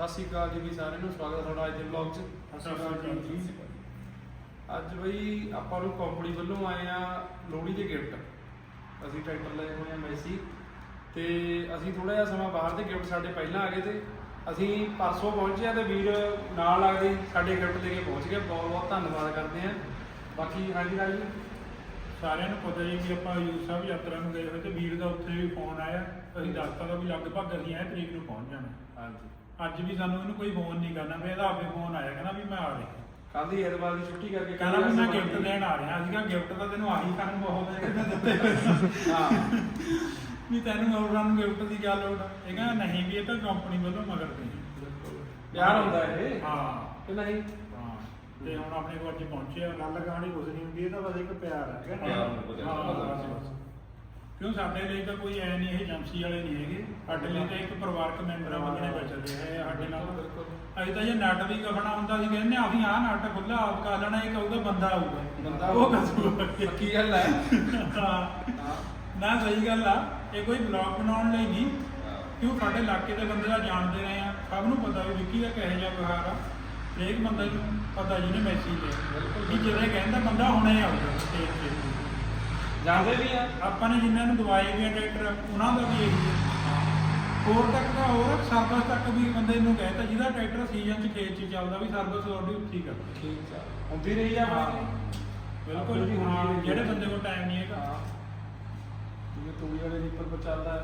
ਸਤਿ ਸ਼੍ਰੀ ਅਕਾਲ ਜੀ ਵੀ ਸਾਰਿਆਂ ਨੂੰ ਸਵਾਗਤ ਹੈ ਤੁਹਾਡਾ ਅੱਜ ਦੇ ਵਲੌਗ 'ਚ। ਸਤਿ ਸ਼੍ਰੀ ਅਕਾਲ ਜੀ। ਅੱਜ ਬਈ ਆਪਾਂ ਨੂੰ ਕੰਪਨੀ ਵੱਲੋਂ ਆਏ ਆ ਲੋਹੜੀ ਦੇ ਗਿਫਟ ਅਸੀਂ ਟਰੈਕਟਰ ਲਏ ਹੋਏ ਆ ਮੈਸੀ। ਤੇ ਅਸੀਂ ਥੋੜਾ ਜਿਹਾ ਸਮਾਂ ਬਾਹਰ ਦੇ ਗਿਫਟ ਸਾਡੇ ਪਹਿਲਾਂ ਆ ਗਏ ਤੇ ਅਸੀਂ ਪਰਸੋਂ ਪਹੁੰਚੇ ਆ ਤੇ ਵੀਰ ਨਾਲ ਲੱਗਦੇ ਸਾਡੇ ਗਿਫਟ ਲੈ ਕੇ ਪਹੁੰਚ ਗਏ। ਬਹੁਤ ਬਹੁਤ ਧੰਨਵਾਦ ਕਰਦੇ ਆ। ਬਾਕੀ ਹਾਂਜੀ ਰਾਜ ਸਾਰਿਆਂ ਨੂੰ ਪਤਾ ਹੀ ਕਿ ਆਪਾਂ ਹਜੂਰ ਸਾਹਿਬ ਯਾਤਰਾ ਨੂੰ ਗਏ ਹੋਏ ਤੇ ਵੀਰ ਦਾ ਉੱਥੇ ਵੀ ਫੋਨ ਆਇਆ। ਅਸੀਂ ਦੱਸਤਾ ਦਾ ਵੀ ਲਗਭਗ ਅਸੀਂ ਇਹ ਤਰੀਕ ਨੂੰ ਪਹੁੰਚ ਜਾਣਾ। ਹਾਂਜੀ। ਅੱਜ ਵੀ ਸਾਨੂੰ ਇਹਨੂੰ ਕੋਈ ਫੋਨ ਨਹੀਂ ਕਰਨਾ ਵੀ ਇਹਦਾ ਆਪੇ ਫੋਨ ਆਇਆ ਕਹਿੰਦਾ ਵੀ ਮੈਂ ਆ ਰਿਹਾ। ਕੱਲ ਦੀ ਐਤਵਾਰ ਦੀ ਛੁੱਟੀ ਕਰਕੇ ਕਹਿੰਦਾ ਵੀ ਮੈਂ ਗਿਫਟ ਦੇਣ ਆ ਰਿਹਾ ਸੀਗਾ ਗਿਫਟ ਤਾਂ ਤੈਨੂੰ ਆਹੀ ਕਰਨ ਬਹੁਤ ਹੈ ਕਹਿੰਦਾ ਦਿੱਤੇ। ਹਾਂ। ਵੀ ਤੈਨੂੰ ਹੋਰਾਂ ਨੂੰ ਗਿਫਟ ਦੀ ਗੱਲ ਲੋੜ ਆ? ਇਹ ਕਹਿੰਦਾ ਨਹੀਂ ਵੀ ਇਹ ਤਾਂ ਕੰਪਨੀ ਵੱਲੋਂ ਮਗਰ ਦੇ ਪਿਆਰ ਹੁੰਦਾ ਇਹ। ਹਾਂ। ਕਿ ਨਹੀਂ? ਹਾਂ। ਤੇ ਹੁਣ ਆਪਣੇ ਕੋਲ ਅੱਜ ਪਹੁੰਚੇ ਆ ਗੱਲ ਕਹਾਣੀ ਕੁਝ ਨਹੀਂ ਹੁੰਦੀ ਇਹ ਤਾਂ ਬਸ ਇੱਕ ਪਿਆਰ ਹੈ ਹਾਂ। ਕਿਉਂ ਸਾਡੇ ਲਈ ਤਾਂ ਕੋਈ ਐ ਨਹੀਂ ਇਹ ਏਜੰਸੀ ਵਾਲੇ ਨਹੀਂ ਹੈਗੇ। ਸਾਡੇ ਲਈ ਤਾਂ ਇੱਕ ਪਰਿਵਾਰਕ ਮੈਂਬਰ ਬੰਦਨੇ ਬਚਦੇ ਹੈ ਸਾਡੇ ਨਾਲ। ਅਸੀਂ ਤਾਂ ਜੇ ਨੱਟ ਵੀ ਕਫਣਾ ਹੁੰਦਾ ਸੀ ਕਹਿੰਦੇ ਅਸੀਂ ਆਹ ਨੱਟ ਖੁੱਲਾ ਆਪ ਕਰ ਲੈਣਾ ਇਹ ਕਹੂਗਾ ਬੰਦਾ ਆਊਗਾ। ਬੰਦਾ ਉਹ ਕਸੂਗਾ ਪੱਕੀ ਗੱਲ ਹੈ। ਨਾ ਸਹੀ ਗੱਲ ਆ। ਇਹ ਕੋਈ ਬਲੌਗ ਬਣਾਉਣ ਲਈ ਨਹੀਂ। ਕਿਉਂ ਸਾਡੇ ਇਲਾਕੇ ਦੇ ਬੰਦੇ ਦਾ ਜਾਣਦੇ ਰਹੇ ਆ। ਸਭ ਨੂੰ ਪਤਾ ਵੀ ਵਿੱਕੀ ਦਾ ਕਿਹੋ ਜਿਹਾ ਵਿਵਹਾਰ ਆ। ਹਰੇਕ ਬੰਦੇ ਨੂੰ ਪਤਾ ਜਿਹਨੇ ਮੈਸੇਜ ਲਿਆ। ਬਿਲਕੁਲ। ਕਿ ਇਹ ਕਹਿੰਦਾ ਬੰਦਾ ਹੁਣੇ ਆਊਗਾ। ਸਟੇਜ ਤੇ। ਜਾਣਦੇ ਵੀ ਆ। ਆਪਾਂ ਨੇ ਜਿਨ੍ਹਾਂ ਨੂੰ ਦਵਾਏ ਵੀ ਆ ਟਰੈਕਟਰ ਉਹਨਾਂ ਦਾ ਵੀ ਇਹੀ ਹੈ ਹੋਰ ਤੱਕ ਦਾ ਹੋਰ ਸਰਵਿਸ ਤੱਕ ਵੀ ਬੰਦੇ ਨੂੰ ਕਹਿੰਦਾ ਜਿਹਦਾ ਟਰੈਕਟਰ ਸੀਜ਼ਨ 'ਚ ਖੇਤ 'ਚ ਚੱਲਦਾ ਵੀ ਸਰਵਿਸ ਤੁਹਾਡੀ ਉੱਥੇ ਹੀ ਕਰਦਾ। ਠੀਕ ਆ। ਹੁੰਦੀ ਰਹੀ ਆ ਬਾਕੀ ਬਿਲਕੁਲ। ਜੀ ਹਾਂ ਜਿਹੜੇ ਬੰਦੇ ਕੋਲ ਟਾਈਮ ਨਹੀਂ ਹੈਗਾ। ਜਿਵੇਂ ਤੂੜੀ ਵਾਲੇ ਰੀਪਰ ਪਰ ਚੱਲਦਾ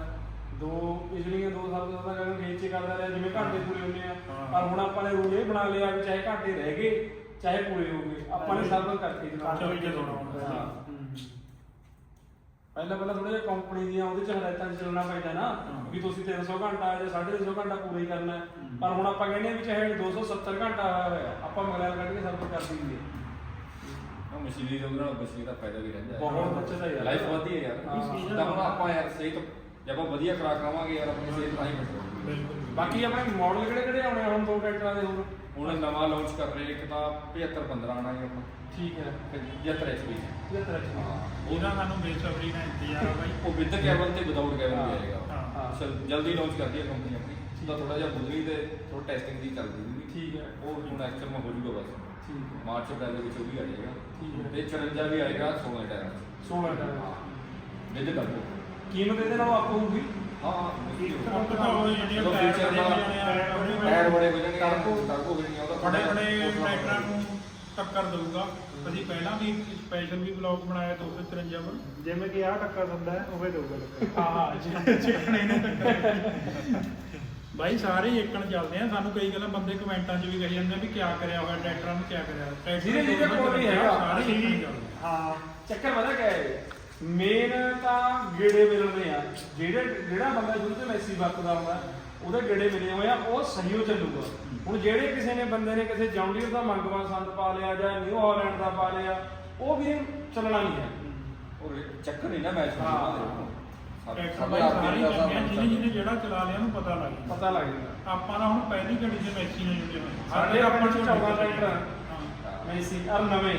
ਦੋ ਪਿਛਲੀਆਂ ਦੋ ਸਾਲ ਤੋਂ ਤਾਂ ਕਹਿੰਦੇ ਖੇਤ ਚ ਕਰਦਾ ਰਿਹਾ ਜਿਵੇਂ ਘਾਟੇ ਪੂਰੇ ਹੁੰਦੇ ਆ। ਪਰ ਹੁਣ ਆਪਾਂ ਨੇ ਰੂਲ ਇਹ ਬਣਾ ਲਿਆ ਵੀ ਚਾਹੇ ਘਾਟੇ ਰਹਿ ਗਏ ਚਾਹੇ ਪੂਰੇ ਹੋ ਗਏ ਆਪਾਂ ਨੇ ਸਰਵਿਸ ਕਰਕੇ ਹੀ ਚਲੋ ਜੀ, ਚਲੋ। ਹਾਂ। ਪਹਿਲਾਂ ਪਹਿਲਾਂ ਥੋੜਾ ਜਿਹਾ ਕੰਪਨੀ ਦੀਆਂ ਉਹਦੇ ਚ ਹਦਾਇਤਾਂ 'ਚ ਚੱਲਣਾ ਪੈਂਦਾ ਨਾ ਹਾਂ। ਵੀ ਤੁਸੀਂ 300 ਘੰਟਾ ਜਾਂ 350 ਘੰਟਾ ਪੂਰਾ ਹੀ ਕਰਨਾ ਹੈ। ਪਰ ਹੁਣ ਆਪਾਂ ਕਹਿੰਦੇ ਆ ਵੀ ਚਾਹੇ 270 ਘੰਟਾ ਹੋਇਆ ਹੋਇਆ ਆਪਾਂ ਮੋਬਾਈਲ ਕੱਢ ਕੇ ਸਰਵਿਸ ਕਰ ਦਈਏ ਉਹ ਮਸ਼ੀਨਰੀ ਦੇ ਉਹਦੇ ਨਾਲ ਮਸ਼ੀਨ ਦਾ ਫਾਇਦਾ ਵੀ ਰਹਿੰਦਾ ਬਹੁਤ ਬੱਚਤ ਹੈ ਯਾਰ। ਲਾਈਫ ਵਧਦੀ ਹੈ ਹਾਂ। ਯਾਰ ਤਾਂ ਹੁਣ ਆਪਾਂ ਯਾਰ ਸਿਹਤ ਜੇ ਆਪਾਂ ਵਧੀਆ ਖੁਰਾਕ ਖਾਵਾਂਗੇ ਯਾਰ ਆਪਣੀ ਸਿਹਤ ਤਾਂ ਹੀ ਬਿਲਕੁਲ ਬਾਕੀ ਆਪਣੇ ਮਾਡਲ ਕਿਹੜੇ ਕਿਹੜੇ ਆਉਣੇ ਆ ਹੁਣ ਦੋ ਟਰੈਕਟਰਾਂ ਦੇ ਹੋਰ ਹੁਣ ਨਵਾਂ ਲਾਂਚ ਕਰ ਰਹੇ ਇੱਕ ਤਾਂ 75 15 ਆਣਾ ਹੈ ਆਪਣਾ ਠੀਕ ਹੈ। 75 ਐਚਪੀ 75 ਚ ਹਾਂ। ਉਹਦਾ ਸਾਨੂੰ ਬੇਸਬਰੀ ਨਾਲ ਇੰਤਜ਼ਾਰ ਆ ਬਾਈ। ਉਹ ਵਿਦ ਕੈਬਨ ਤੇ ਵਿਦਆਊਟ ਕੈਬਨ ਹਾਂ। ਵੀ ਆਏਗਾ। ਹਾਂ। ਚਲ ਜਲਦੀ ਲਾਂਚ ਕਰਦੀ ਹੈ ਕੰਪਨੀ ਆਪਣੀ। ਉਹਦਾ ਥੋੜਾ ਜਿਹਾ ਬੁੱਧਵੀ ਤੇ ਥੋੜਾ ਟੈਸਟਿੰਗ ਦੀ ਚੱਲਦੀ ਸੀ ਠੀਕ ਹੈ। ਉਹ ਹੁਣ ਐਕਚੁਅਲ ਮੈਂ ਹੋ ਜੂਗਾ ਬਸ। ਠੀਕ ਹੈ। ਮਾਰਚ ਅਪ੍ਰੈਲ ਦੇ ਵਿੱਚ ਉਹ ਵੀ ਆ ਜਾਏਗਾ। ਠੀਕ ਹੈ। ਤੇ 54 ਵੀ ਆਏਗਾ 16 ਟਾਇਰਾਂ 16 ਟਾਇਰ ਵਿਦ ਡਬਲ ਕੀਮਤ ਇਹਦੇ ਨਾਲ ਆਪ ਹੋਊਗੀ? ਹਾਂ ਇੱਕ ਤਾਂ ਉਹ ਜਿਹੜੀਆਂ ਚਲੋ ਟਾਇਰ feature ਬੜੇ ਦਾ- ਬਣੇ ਆ, ਟਾਇਰ ਬੜੇ ਹੋ ਜਾਣਗੇ ਟਰਬੋ ਟਰਬੋ ਵੀ ਨਹੀਂ ਉਹਦਾ ਬੜੇ ਬੜੇ ਥੋੜ੍ਹਾ- ਟਰੈਕਟਰਾਂ ਨੂੰ ਟੱਕਰ ਦੇਊਗਾ ਅਸੀਂ ਪਹਿਲਾਂ ਵੀ ਸਪੈਸ਼ਲ ਵੀ ਬਲੌਗ ਬਣਾਇਆ 253 ਪਰ ਜਿਵੇਂ ਕਿ ਆਹ ਟੱਕਰ ਦਿੰਦਾ ਹੈ ਉਵੇਂ ਦੇਊਗਾ ਟੱਕਰ ਹਾਂ ਹਾਂ ਚਿਕਣੇ ਨੇ ਟੱਕਰ ਬਾਈ ਸਾਰੇ ਏਕਣ ਚੱਲਦੇ ਆ ਸਾਨੂੰ ਕਈ ਗੱਲਾਂ ਬੰਦੇ ਕਮੈਂਟਾਂ 'ਚ ਵੀ ਕਹੀ ਜਾਂਦੇ ਆ ਵੀ ਕਿਆ ਕਰਿਆ ਹੋਇਆ ਟਰੈਕਟਰਾਂ ਨੂੰ ਕਿਆ ਕਰਿਆ ਟਰੈਕਟਰ। ਸਾਰੇ। ਹਾਂ ਚੱਕਰ ਪਤਾ ਕਿਆ ਹੈ ਮੇਨ ਤਾਂ ਗੇੜੇ ਮਿਲਣੇ ਆ। ਜਿਹੜੇ ਜਿਹੜਾ ਬੰਦਾ ਸ਼ੁਰੂ ਤੋਂ ਮੈਸੀ ਵਰਤਦਾ ਹੁੰਦਾ ਉਹਦੇ ਗੇੜੇ ਮਿਲੇ ਹੋਏ ਆ ਉਹ ਸਹੀ ਹੋ ਚੱਲੂਗਾ। ਹੁਣ ਜਿਹੜੇ ਕਿਸੇ ਨੇ ਬੰਦੇ ਨੇ ਕਿਸੇ ਜੌਂਡੀਅਰ ਦਾ ਮੰਗਵਾ ਸੰਦ ਪਾ ਲਿਆ ਜਾਂ ਨਿਊ ਹਾਲੈਂਡ ਦਾ ਪਾ ਲਿਆ ਉਹ ਵੀ ਚੱਲਣਾ ਨਹੀਂ ਹੈ। ਉਹ ਚੱਕਰ ਨਹੀਂ ਨਾ ਮੈਚ ਟਰੈਕਟਰ ਬਾਈ ਸਾਰੇ ਹੀ ਚੱਲਦੇ ਆ ਜਿਹਨੇ ਜਿਹਨੇ ਜਿਹੜਾ ਚਲਾ ਲਿਆ ਉਹਨੂੰ ਪਤਾ ਲੱਗ ਗਿਆ ਪਤਾ ਲੱਗ ਜਾਂਦਾ। ਆਪਾਂ ਤਾਂ ਹੁਣ ਪਹਿਲੀ ਗੱਡੀ 'ਚ ਮੈਸੀ ਨਾਲ ਜੁੜੇ ਹੋਏ। ਸਾਡੇ ਆਪਾਂ ਆਪਣੇ ਚ ਚੌਦਾਂ ਟਰੈਕਟਰ ਹਾਂ। ਮੈਸੀ ਅਰ ਨਵੇਂ।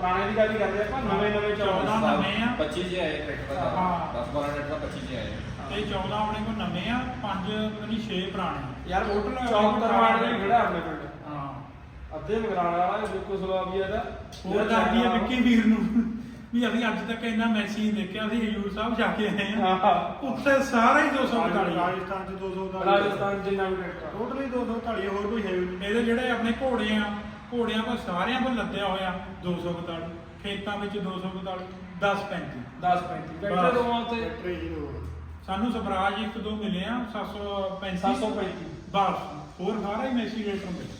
ਪੁਰਾਣੇ ਦੀ ਗੱਲ ਹੀ ਕਰਦੇ ਆਪਾਂ ਨਵੇਂ ਨਵੇਂ ਚੌਦਾਂ ਚੌਦਾਂ ਨਵੇਂ ਆ। 25 ਜੇ ਆਏ ਟਰੈਕਟਰ ਦਾ ਹਾਂ। 10 12 ਟਰੈਕਟਰ 25 ਜੇ ਆਏ। ਤੇ 14 ਆਪਣੇ ਕੋਲ ਨਵੇਂ ਆ ਪੰਜ ਪਤਾ ਨਹੀਂ 6 ਪੁਰਾਣੇ। ਯਾਰ Total ਚੌਕਰ ਮਾਡਲ ਹੀ ਖੜਾ ਆਪਣੇ ਪਿੰਡ। ਹਾਂ। ਅੱਧੇ ਮਗਰਾਣ ਵਾਲਾ ਬਿਲਕੁਲ ਸਲਾਬੀਆ ਦਾ ਹੋਰ ਦੱਸਦੀ ਆ ਵਿੱਕੀ ਵੀਰ ਨੂੰ। ਵੀ ਅਸੀਂ ਅੱਜ ਤੱਕ ਇੰਨਾ ਮੈਸੇਜ ਦੇਖਿਆ ਅਸੀਂ ਹਜੂਰ ਸਾਹਿਬ ਜਾ ਕੇ ਆਏ ਆ। ਉੱਥੇ ਸਾਰੇ ਹੀ 245 ਰਾਜਸਥਾਨ ਚ 200 ਦਾ ਰਾਜਸਥਾਨ ਜਿੰਨਾ ਵੀ ਟਰੈਕਟਰ ਟੋਟਲੀ 240 ਹੋਰ ਕੋਈ ਹੈ ਵੀ ਨਹੀਂ। ਇਹਦੇ ਜਿਹੜੇ ਆਪਣੇ ਘੋੜੇ ਆ ਘੋੜਿਆਂ ਕੋਲ ਸਾਰਿਆਂ ਕੋਲ ਲੱਦਿਆ ਹੋਇਆ 242 ਖੇਤਾਂ ਵਿੱਚ 242 10 35 10 35 ਟਰੈਕਟਰ ਦੋਵਾਂ ਤੇ ਟਰੈਕਟਰ ਹੀ ਦੋ ਸਾਨੂੰ ਸਵਰਾਜ ਇੱਕ ਦੋ ਮਿਲੇ ਆ 735 735 ਬਸ। ਹੋਰ ਸਾਰਾ ਹੀ ਮੈਸੀ ਰੇਟਰ ਮਿਲੇ।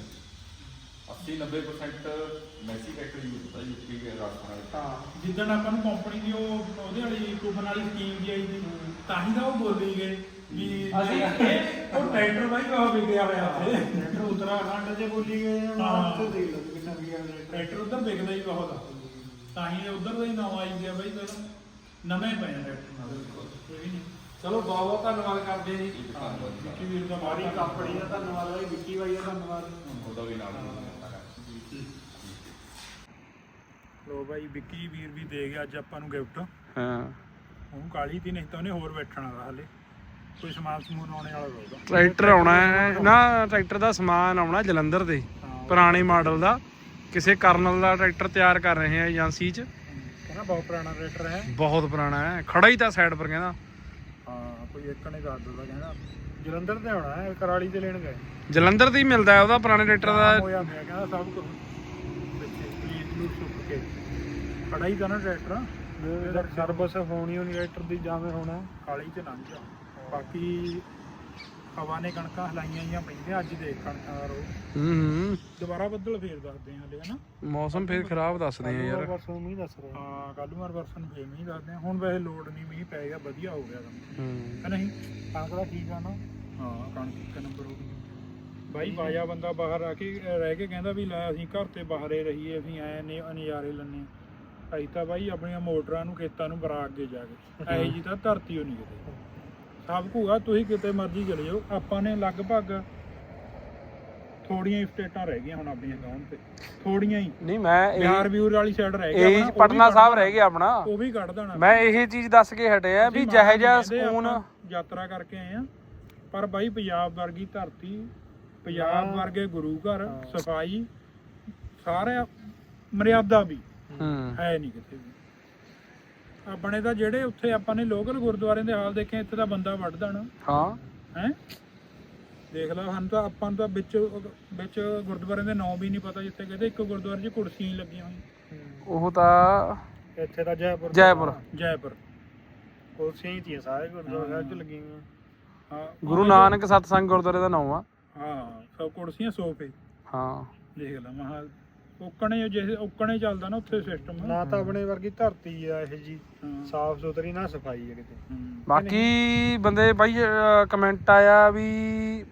80 90% ਮੈਸੀ ਟਰੈਕਟਰ ਯੂਜ਼ ਹੁੰਦਾ ਯੂਪੀ ਦੇ ਰਾਜਸਥਾਨ ਵਿੱਚ ਹਾਂ। ਜਿੱਦਣ ਆਪਾਂ ਨੂੰ ਕੰਪਨੀ ਦੀ ਉਹ ਉਹਦੇ ਵਾਲੀ ਕੂਪਨ ਵਾਲੀ ਸਕੀਮ ਦੀ ਆਈ ਸੀ ਤਾਂ ਹੀ ਤਾਂ ਉਹ ਬੋਲੀ ਗਏ ਵੀ ਅਸੀਂ- ਇਹ ਉਹ ਟਰੈਕਟਰ ਬਾਈ ਬਹੁਤ ਵਿਕਿਆ ਹੋਇਆ ਉੱਥੇ ਟਰੈਕਟਰ ਉੱਤਰਾਖੰਡ ਚ ਬੋਲੀ ਗਏ ਆ ਹਾਂ। ਉੱਥੇ ਦੇਖ ਲਓ ਕਿੰਨਾ ਵੀ ਆ ਟਰੈਕਟਰ। ਉਧਰ ਵਿਕਦਾ ਹੀ ਬਹੁਤ ਆ। ਤਾਂ ਹੀ ਉਧਰ ਦਾ ਹੀ ਨਾਮ ਆਈ ਗਿਆ ਬਾਈ ਪਹਿਲਾਂ। ਨਵੇਂ ਪਏ ਆ ਟਰੈਕਟਰ ਨਾਲ। ਵੀ ਨਹੀਂ। ਚਲੋ ਬਹੁਤ ਬਹੁਤ ਧੰਨਵਾਦ ਕਰਦੇ ਜੀ। ਜੀ। ਵਿੱਕੀ ਵੀਰ ਦਾ ਸਾਰੀ ਬਹੁਤ ਕੰਪਨੀ ਦਾ ਧੰਨਵਾਦ ਹੈ ਵਿੱਕੀ ਬਾਈ ਦਾ ਧੰਨਵਾਦ। ਉਹਦਾ ਵੀ ਨਾਲ ਹੀ। ਲੋ ਬਾਈ ਵਿੱਕੀ ਵੀਰ ਵੀ ਦੇ ਗਿਆ ਅੱਜ ਆਪਾਂ ਨੂੰ ਗਿਫਟ। ਹਾਂ। ਉਹਨੂੰ ਕਾਲੀ ਤੀ ਨਹੀਂ ਤਾਂ ਉਹਨੇ ਹੋਰ ਬੈਠਣਾ ਦਾ ਹਲੇ। ਕੋਈ ਸਮਾਨ ਸਮੂਨ ਆਉਣੇ ਵਾਲਾ ਹੋਊਗਾ। ਟਰੈਕਟਰ ਆਉਣਾ ਹੈ। ਨਾ ਟਰੈਕਟਰ ਦਾ ਸਮਾਨ ਆਉਣਾ ਜਲੰਧਰ ਦੇ। ਹਾਂ। ਪੁਰਾਣੇ ਮਾਡਲ ਦਾ। ਕਿਸੇ ਕਰਨਲ ਦਾ ਟਰੈਕਟਰ ਤਿਆਰ ਕਰ ਰਹੇ ਆ ਏਜੰਸੀ 'ਚ। ਕਹਿੰਦਾ ਬਹੁਤ ਪੁਰਾਣਾ ਰੇਟਰ ਹੈ। ਬਹੁਤ ਪੁਰਾਣਾ ਹੈ। ਖੜਾ ਹੀ ਤਾਂ ਸਾਈਡ ਪਰ ਕਹਿੰਦਾ। ਹਾਂ ਕੋਈ ਇੱਕ ਨੇ ਦੱਸ ਦਿੱਤਾ ਕਹਿੰਦਾ। ਜਲੰਧਰ ਤੇ ਆਉਣਾ ਹੈ ਕਰਾਲੀ ਤੇ ਲੈਣ ਗਏ। ਜਲੰਧਰ ਤੇ ਹੀ ਮਿਲਦਾ ਹੈ ਉਹਦਾ ਪੁਰਾਣੇ ਟਰੈਕਟਰ ਦਾ। ਹੋਇਆ ਮੈਂ ਕਹਿੰਦਾ ਸਭ ਕੁਝ ਵਿੱਚੇ ਪਲੀਜ਼ ਨੂੰ ਸੁੱਕ ਕੇ। ਖੜਾ ਹੀ ਤਾਂ ਨਾ ਟਰੈਕਟਰ। ਜੇ ਸਰਵਿਸ ਹੋਣੀ ਹੋਣੀ ਰਾਈਟਰ ਦੀ ਜਾਵੇਂ ਹੋਣਾ। ਕਾਲੀ ਚ ਲੰਘ ਜਾ। ਬਾਕੀ ਹਵਾ ਨੇ ਕਣਕਾਂ ਹਲਾਈਆਂ ਜਾਂ ਪੈਂਦੀਆਂ ਅੱਜ ਦੇਖ ਕਣਕਾਂ ਦਾ ਰੋ ਹੂੰ ਹੂੰ। ਦੁਬਾਰਾ ਬੱਦਲ ਫੇਰ ਦੱਸਦੇ ਆ ਹਲੇ ਹਨਾ ਮੌਸਮ ਫੇਰ ਖਰਾਬ ਦੱਸਦੇ ਆ ਯਾਰ। ਬਸ ਉਵੇਂ ਹੀ ਦੱਸ ਰਿਹਾ। ਹਾਂ ਕੱਲ ਨੂੰ ਵਰਸਨ ਫੇਰ ਮੀਂਹ ਦੱਸਦੇ ਆ। ਹੁਣ ਵੈਸੇ ਲੋਡ ਨਹੀਂ ਮੀਂਹ ਪੈ ਗਿਆ ਵਧੀਆ ਹੋ ਗਿਆ ਕੰਮ। ਹੂੰ। ਹੈ ਨਹੀਂ? ਕਣਕ ਦਾ ਠੀਕ ਆ ਨਾ? ਹਾਂ ਕਣਕ ਇੱਕ ਨੰਬਰ ਹੋ ਗਈ। ਬਾਈ ਬਾਇਆ ਬੰਦਾ ਬਾਹਰ ਆ ਕੇ ਰਹਿ ਕੇ ਕਹਿੰਦਾ ਵੀ ਲੈ ਅਸੀਂ ਘਰ ਤੇ ਬਾਹਰੇ ਰਹੀਏ ਅਸੀਂ ਐ ਨੇ ਨਜ਼ਾਰੇ ਲੰਨੇ। ਅਸੀਂ ਤਾਂ ਬਾਈ ਆਪਣੀਆਂ ਮੋਟਰਾਂ ਨੂੰ ਖੇਤਾਂ ਨੂੰ ਬਰਾ ਅੱਗੇ ਜਾ ਕੇ। ਐ ਜੀ ਤਾਂ ਧਰਤੀ ਓ ਨਹੀਂ ਕਿਤੇ। ਸਭ ਕੁਗਾ ਤੁਸੀਂ ਕਿਤੇ ਮਰਜ਼ੀ ਚਲੇ ਜਾਓ। ਆਪਾਂ ਨੇ ਲਗਭਗ ਥੋੜੀਆਂ ਹੀ ਸਟੇਟਾਂ ਰਹਿ ਗਈਆਂ ਹੁਣ ਆਪਣੀਆਂ ਅਕਾਊਂਟ ਤੇ। ਥੋੜੀਆਂ ਹੀ। ਨਹੀਂ ਮੈਂ ਬਿਹਾਰ ਵਿਊਰ ਵਾਲੀ ਸਾਈਡ ਰਹਿ ਗਿਆ ਇਹ ਪਟਨਾ ਸਾਹਿਬ। ਰਹਿ ਗਿਆ ਆਪਣਾ। ਉਹ ਵੀ ਕੱਢ ਦੇਣਾ। ਮੈਂ ਇਹ ਚੀਜ਼ ਦੱਸ ਕੇ ਹਟਿਆ ਵੀ ਜਿਹੇ ਜਿਹਾ ਸਕੂਨ ਯਾਤਰਾ ਕਰਕੇ ਆਏ ਆ। ਪਰ ਬਾਈ ਪੰਜਾਬ ਵਰਗੀ ਧਰਤੀ ਪੰਜਾਬ। ਵਰਗੇ ਗੁਰੂ ਘਰ। ਸਫ਼ਾਈ ਸਾਰੇ ਮਰਿਆਦਾ ਵੀ ਹੂੰ। ਹੈ ਨਹੀਂ ਕਿਤੇ ਵੀ। ਆਪਣੇ ਤਾਂ ਜਿਹੜੇ ਉੱਥੇ ਆਪਾਂ ਨੇ ਲੋਕਲ ਗੁਰਦੁਆਰਿਆਂ ਦੇ ਹਾਲ ਦੇਖੇ ਇੱਥੇ ਤਾਂ ਬੰਦਾ ਵੱਢ ਦੇਣਾ ਹਾਂ। ਹੈ? ਦੇਖ ਲਾ ਸਾਨੂੰ ਤਾਂ ਆਪਾਂ ਨੂੰ ਤਾਂ ਵਿੱਚ ਵਿੱਚ ਗੁਰਦੁਆਰਿਆਂ ਦੇ ਨਾਂ ਵੀ ਨਹੀਂ ਪਤਾ ਜਿੱਥੇ ਕਹਿੰਦੇ ਇੱਕ ਗੁਰਦੁਆਰੇ 'ਚ ਕੁਰਸੀਆਂ ਲੱਗੀਆਂ ਹੋਈਆਂ। ਉਹ ਤਾਂ ਇੱਥੇ ਤਾਂ ਜੈਪੁਰ ਜੈਪੁਰ। ਜੈਪੁਰ। ਕੁਰਸੀਆਂ ਹੀ ਤੀਆਂ ਸਾਰੇ ਗੁਰਦੁਆਰਾ ਚ ਲੱਗੀਆਂ ਹਾਂ ਗੁਰੂ ਨਾਨਕ ਸਤਸੰਗ ਗੁਰਦੁਆਰੇ ਦਾ ਨਾਮ ਆ। ਹਾਂ ਸਭ ਕੁਰਸੀਆਂ ਸੋਫੇ। ਹਾਂ। ਦੇਖ ਲਾ ਮਹਾ ਉੱਕਣੇ ਜੇ ਉੱਕਣੇ ਚੱਲਦਾ ਨਾ ਉੱਥੇ ਸਿਸਟਮ ਨਾ ਤਾਂ ਆਪਣੇ ਵਰਗੀ ਧਰਤੀ ਆ ਇਹ ਜੀ। ਸਾਫ਼ ਸੁਥਰੀ ਨਾ ਸਫ਼ਾਈ ਆ ਕਿਤੇ। ਬਾਕੀ ਬੰਦੇ ਬਾਈ ਕਮੈਂਟ ਆਇਆ ਵੀ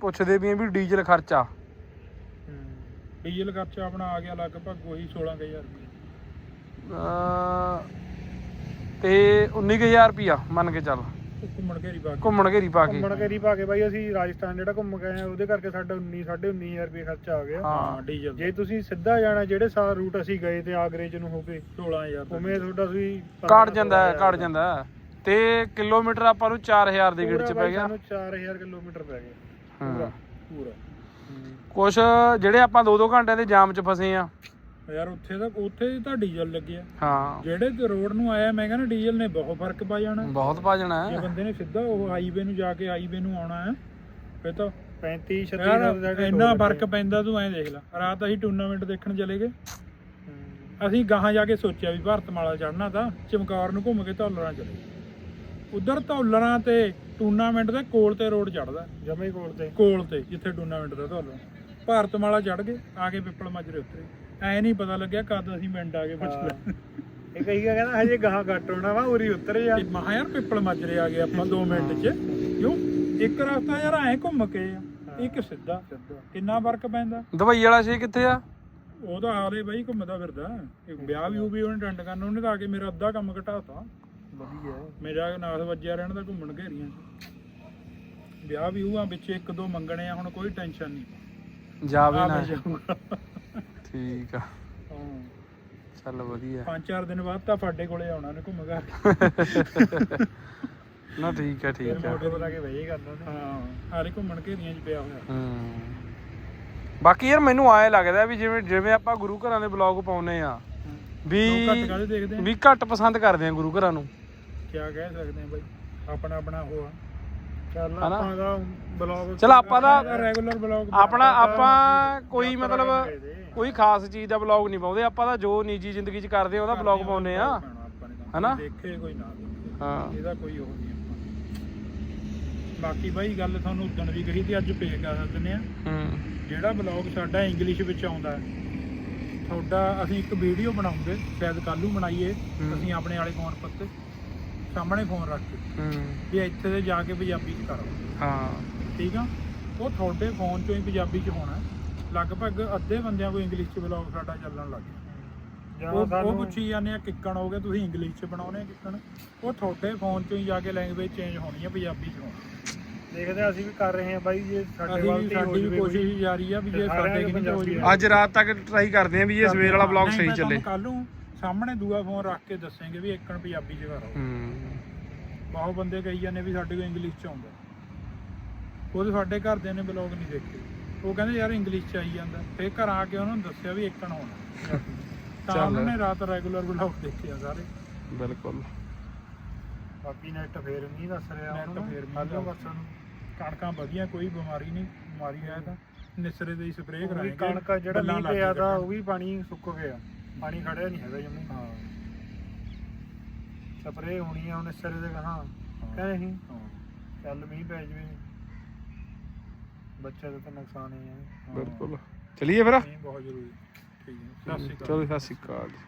ਪੁੱਛਦੇ ਵੀ ਆ ਵੀ ਡੀਜ਼ਲ ਖਰਚਾ। ਡੀਜ਼ਲ ਖਰਚਾ ਆਪਣਾ ਆ ਗਿਆ ਲਗਭਗ ਉਹੀ 16000 ਰੁਪਏ। ਤੇ 19000 ਰੁਪਿਆ ਮੰਨ ਕੇ ਚੱਲ। ਘੁੰਮਣ ਘੇਰੀ ਪਾ ਕੇ। ਘੁੰਮਣ ਘੇਰੀ ਪਾ ਕੇ। ਘੁੰਮਣ ਘੇਰੀ ਪਾ ਕੇ ਬਾਈ ਅਸੀਂ ਰਾਜਸਥਾਨ ਜਿਹੜਾ ਘੁੰਮ ਕੇ ਆਏ ਆ, ਉਹਦੇ ਕਰਕੇ ਸਾਡਾ 19 19500 ਰੁਪਏ ਖਰਚਾ ਆ ਗਿਆ। ਹਾਂ। ਡੀਜ਼ਲ ਜੇ ਤੁਸੀਂ ਸਿੱਧਾ ਜਾਣਾ ਜਿਹੜੇ ਸਾਰ ਰੂਟ ਅਸੀਂ ਗਏ ਤੇ ਆਗਰੇ ਚ ਨੂੰ ਹੋ ਕੇ 16000 ਦਾ। ਉਵੇਂ ਤੁਹਾਡਾ ਤੁਸੀਂ ਘਟ ਜਾਂਦਾ ਹੈ ਘਟ ਜਾਂਦਾ। ਹੈ। ਤੇ ਕਿਲੋਮੀਟਰ ਆਪਾਂ ਨੂੰ 4000 ਦੇ ਗੇੜ ਚ ਪੈ ਗਿਆ। ਸਾਨੂੰ 4000 ਕਿਲੋਮੀਟਰ ਪੈ ਗਿਆ। ਹਾਂ। ਪੂਰਾ ਕੁਛ ਜਿਹੜੇ ਆਪਾਂ 2-2 ਘੰਟਿਆਂ ਦੇ ਜਾਮ ਚ ਫਸੇ ਆ ਯਾਰ ਉੱਥੇ ਤਾਂ ਉੱਥੇ ਤਾਂ ਡੀਜ਼ਲ ਲੱਗਿਆ ਹਾਂ। ਜਿਹੜੇ ਤੇ ਰੋਡ ਨੂੰ ਆਇਆ ਮੈਂ ਕਹਿੰਦਾ ਡੀਜ਼ਲ ਨੇ ਬਹੁਤ ਫ਼ਰਕ ਪਾ ਜਾਣਾ। ਬਹੁਤ ਭਾਜਣਾ ਜੇ ਹੈ ਬੰਦੇ ਨੇ ਸਿੱਧਾ ਉਹ ਹਾਈਵੇ ਨੂੰ ਜਾ ਕੇ ਹਾਈਵੇ ਨੂੰ ਆਉਣਾ ਹੈ ਫੇ ਤਾਂ 35 36 ਯਾਰ ਦਾ ਇੰਨਾ ਫ਼ਰਕ ਪੈਂਦਾ ਤੂੰ ਐਂ ਦੇਖ ਲੈ। ਰਾਤ ਅਸੀਂ ਟੂਰਨਾਮੈਂਟ ਦੇਖਣ ਚਲੇ ਗਏ। ਅਸੀਂ ਗਾਹਾਂ ਜਾ ਕੇ ਸੋਚਿਆ ਵੀ ਭਾਰਤਮਾਲਾ ਚੜਨਾ ਤਾਂ ਚਮਕੌਰ ਨੂੰ ਘੁੰਮ ਕੇ ਧੌਲਰਾਂ ਚਲੇ ਉਧਰ ਧੌਲਰਾਂ ਤੇ ਟੂਰਨਾਮੈਂਟ ਦੇ ਕੋਲ ਤੇ ਰੋਡ ਚੜਦਾ ਜਮੇ ਕੋਲ ਤੇ। ਕੋਲ ਤੇ ਜਿੱਥੇ ਟੂਰਨਾਮੈਂਟ ਦਾ ਧੌਲਰਾਂ। ਭਾਰਤਮਾਲਾ ਚੜ ਗਏ ਆ ਕੇ ਪਿੱਪਲ ਮਾਜਰੇ ਉਤਰੇ। ਐ ਨਹੀਂ ਪਤਾ ਲੱਗਿਆ ਕਦ ਅਸੀਂ ਪਿੰਡ ਆ ਗਏ ਪੁੱਛ ਲੈ ਇਹ ਕਹੀ ਗਿਆ ਕਹਿੰਦਾ ਹਜੇ ਗਾਹਾਂ ਘੱਟ ਹੋਣਾ ਵਾ ਉਰੀ ਉਤਰ ਜਾ। ਤੇ ਮਹਾ ਯਾਰ ਪਿੱਪਲ ਮਾਜਰੇ ਆ ਗਏ ਆਪਾਂ 2 ਮਿੰਟ 'ਚ। ਕਿਉਂ? ਇੱਕ ਰਸਤਾ ਯਾਰ ਐ ਘੁੰਮ ਕੇ ਆ ਇੱਕ ਸਿੱਧਾ। ਕਿੰਨਾ ਫ਼ਰਕ ਪੈਂਦਾ? ਦਵਾਈ ਵਾਲਾ ਛੇ ਕਿੱਥੇ ਆ? ਉਹ ਤਾਂ ਹਾਲੇ ਬਾਈ ਘੁੰਮਦਾ ਫਿਰਦਾ। ਇਹ ਵਿਆਹ ਵੀ ਉਹ ਵੀ ਉਹਨੇ ਡੰਡ ਕਰਨ ਉਹਨੇ ਤਾਂ ਆ ਕੇ ਮੇਰਾ ਅੱਧਾ ਕੰਮ ਘਟਾਤਾ। ਵਧੀਆ ਮੇਰਾ ਨਾਸ ਵੱਜਿਆ ਰਹਿਣ ਦਾ ਘੁੰਮਣ ਘੇਰੀਆਂ 'ਚ। ਵਿਆਹ ਵੀ ਉਹ ਆ ਵਿੱਚ ਇੱਕ ਦੋ ਮੰਗਣੇ ਆ ਹੁਣ ਕੋਈ ਟੈਨਸ਼ਨ ਨਹੀਂ। ਜਾਵੇ ਆ ਨਾ। ਮੈਂ ਜਾਊਂਗਾ। ਠੀਕ ਆ। ਹਾਂ। ਚੱਲ ਵਧੀਆ। ਪੰਜ ਚਾਰ ਦਿਨ ਬਾਅਦ ਤਾਂ ਸਾਡੇ ਕੋਲੇ ਆਉਣਾ ਨੇ ਘੁੰਮ ਘਾ ਕੇ। ਨਾ ਠੀਕ ਆ ਠੀਕ ਆ। ਮੋਟਰ ਬਣਾ ਕੇ ਬਈਏ ਕਰਦਾ ਉਹਨੇ। ਹਾਂ ਹਾਲੇ ਘੁੰਮਣ ਘੇਰੀਆਂ 'ਚ ਪਿਆ ਹੋਇਆ। ਹੂੰ। ਬਾਕੀ ਯਾਰ ਮੈਨੂੰ ਆਏ ਲੱਗਦਾ ਵੀ ਜਿਵੇਂ ਜਿਵੇਂ ਆਪਾਂ ਗੁਰੂ ਘਰਾਂ ਦੇ ਬਲੌਗ ਪਾਉਨੇ ਆ ਵੀ ਘੱਟ ਕਾਹਦੇ ਦੇਖਦੇ ਆ? ਵੀ ਘੱਟ ਪਸੰਦ ਕਰਦੇ ਆ ਗੁਰੂ ਘਰਾਂ ਨੂੰ। ਕੀ ਕਹਿ ਸਕਦੇ ਆ ਬਾਈ? ਆਪਣਾ ਆਪਣਾ ਉਹ ਆ। ਚੱਲ? ਆਪਾਂ ਦਾ ਬਲੌਗ ਚਲ ਆਪਾਂ ਦਾ ਰੈਗੂਲਰ ਬਲੌਗ ਆਪਣਾ ਆਪਾਂ ਕੋਈ ਮਤਲਬ ਕੋਈ ਖਾਸ ਚੀਜ਼ ਦਾ ਬਲੌਗ ਨਹੀਂ ਪਾਉਂਦੇ। ਆਪਾਂ ਤਾਂ ਜੋ ਨਿੱਜੀ ਜ਼ਿੰਦਗੀ 'ਚ ਕਰਦੇ ਆ ਉਹਦਾ ਬਲੌਗ ਪਾਉਨੇ ਆ। ਹਨਾ? ਦੇਖੇ ਕੋਈ ਨਾ ਹਾਂ। ਇਹਦਾ ਕੋਈ ਉਹ ਨਹੀਂ ਆਪਾਂ ਬਾਕੀ ਬਾਈ ਗੱਲ ਤੁਹਾਨੂੰ ਉਦਣ ਵੀ ਕਹੀ ਤੇ ਅੱਜ ਪੇ ਕਰ ਦਿੰਦੇ ਆ। ਹੂੰ। ਜਿਹੜਾ ਬਲੌਗ ਸਾਡਾ ਇੰਗਲਿਸ਼ ਵਿੱਚ ਆਉਂਦਾ ਹੈ, ਤੁਹਾਡਾ ਅਸੀਂ ਇੱਕ ਵੀਡੀਓ ਬਣਾਉਂਗੇ ਸ਼ਾਇਦ ਕੱਲ ਨੂੰ ਬਣਾਈਏ ਹੂੰ। ਅਸੀਂ ਆਪਣੇ ਵਾਲੇ ਫੋਨ ਪੱਤੇ ਸਾਹਮਣੇ ਫੋਨ ਰੱਖ ਕੇ। ਹੂੰ। ਵੀ ਇੱਥੇ ਤੇ ਜਾ ਕੇ ਪੰਜਾਬੀ ਚ ਕਰੋ। ਹਾਂ। ਠੀਕ ਆ? ਉਹ ਤੁਹਾਡੇ ਫੋਨ ਚੋਂ ਹੀ ਪੰਜਾਬੀ ਚ ਹੋਣਾ। ਹੈ। ਲਗਭਗ ਅੱਧੇ ਬੰਦਿਆਂ ਕੋਲ ਇੰਗਲਿਸ਼ ਚ ਬਲੌਗ ਸਾਡਾ ਚੱਲਣ ਲੱਗ ਗਿਆ। ਜਾਂ ਉਹ ਉਹ ਸਾਨੂੰ ਪੁੱਛੀ ਜਾਂਦੇ ਆ ਕਿੱਕਣ ਹੋ ਗਏ ਤੁਸੀਂ ਇੰਗਲਿਸ਼ ਚ ਬਣਾਉਣੇ ਆ ਕਿੱਕਣ? ਉਹ ਤੁਹਾਡੇ ਫੋਨ ਚੋਂ ਹੀ ਜਾ ਕੇ ਲੈਂਗੁਏਜ ਚੇਂਜ ਹੋਣੀ ਹੈ ਪੰਜਾਬੀ ਚ। ਹੋਣੀ ਦੇਖਦੇ ਹਾਂ ਅਸੀਂ ਵੀ ਕਰ ਰਹੇ ਹਾਂ ਬਾਈ ਜੇ ਸਾਡੇ ਵੱਲ ਵੀ ਤੇ ਹੋ ਸਾਡੀ ਵੀ ਜਾਵੇ ਕੋਸ਼ਿਸ਼ ਜਾਰੀ ਆ ਵੀ ਜੇ ਸਾਰਿਆਂ ਸਾਡੇ ਨੂੰ ਕਿ ਨਹੀਂ ਹੋ ਪੰਜਾਬੀ ਜਾਵੇ। ਅੱਜ ਰਾਤ ਤੱਕ ਟਰਾਈ ਕਰਦੇ ਆ ਵੀ ਇਹ ਸਵੇਰ ਵਾਲਾ ਬਲੌਗ ਸਹੀ ਚੱਲੇ। ਕੱਲ ਨੂੰ ਸਾਹਮਣੇ ਦੂਆ ਫੋਨ ਰੱਖ ਕੇ ਦੱਸਾਂਗੇ ਵੀ ਇੱਕਣ ਪੰਜਾਬੀ ਚ ਕਰੋ। ਹੂੰ। ਬਹੁਤ ਬੰਦੇ ਕਹੀ ਜਾਂਦੇ ਵੀ ਸਾਡੇ ਕੋਲ ਇੰਗਲਿਸ਼ ਚ ਆਉਂਦਾ। ਉਹਦੇ ਸਾਡੇ ਘਰਦਿਆਂ ਨੇ ਬਲੌਗ ਨਹੀਂ ਦੇਖੇ। ਉਹ ਕਹਿੰਦੇ ਯਾਰ ਇੰਗਲਿਸ਼ ਚ ਆਈ ਜਾਂਦਾ। ਫੇਰ ਘਰ ਆ ਕੇ ਉਹਨਾਂ ਨੂੰ ਦੱਸਿਆ ਵੀ ਇੱਕਣ ਹੋਣਾ। ਤਾਂ ਚੱਲ। ਉਹਨਾਂ ਨੇ ਰਾਤ ਰੈਗੂਲਰ ਬਲੌਗ ਦੇਖੇ ਆ ਸਾਰੇ। ਬਿਲਕੁਲ। ਬਾਕੀ ਨੈਟ ਫੇਰ ਮੀਂਹ ਦੱਸ ਰਿਹਾ ਨੈੱਟ ਉਹਨੂੰ। ਫੇਰ ਮੀਂਹ ਪਰਸੋਂ ਨੂੰ। ਕਣਕਾਂ ਵਧੀਆ ਕੋਈ ਬਿਮਾਰੀ ਨਹੀਂ ਬਿਮਾਰੀ ਆਇਆ ਤਾਂ। ਨਿਸਰੇ ਦੇ ਸਪਰੇਅ ਉਹ ਵੀ ਕਣਕ ਜਿਹੜਾ ਮੀਂਹ ਪਿਆ ਕੱਢਣ। ਉਹ ਵੀ ਪਾਣੀ ਸੁੱਕ ਗਿਆ। ਪਾਣੀ ਖੜਿਆ ਨਹੀਂ ਹੈਗਾ ਜਮੀ। ਹਾਂ। ਸਪਰੇ ਹੋਣੀ ਆ ਇਸ ਸਿਰੇ ਦੇ ਕਹਾਂ ਹਾਂ। ਕਹਿੰਦੇ ਸੀ। ਹਾਂ। ਚੱਲ ਮੀਂਹ ਪੈ ਜਵੇ। ਬੱਚੇ ਦਾ ਤਾਂ ਨੁਕਸਾਨ ਹੀ ਹੈ। ਬਿਲਕੁਲ। ਚਲਿਏ ਫਿਰ। ਬਹੁਤ ਜ਼ਰੂਰੀ। ਠੀਕ ਹੈ। ਸਤਿ ਸ਼੍ਰੀ ਅਕਾਲ ਚਲੋ ਸਤਿ ਸ਼੍ਰੀ ਅਕਾਲ। ਜੀ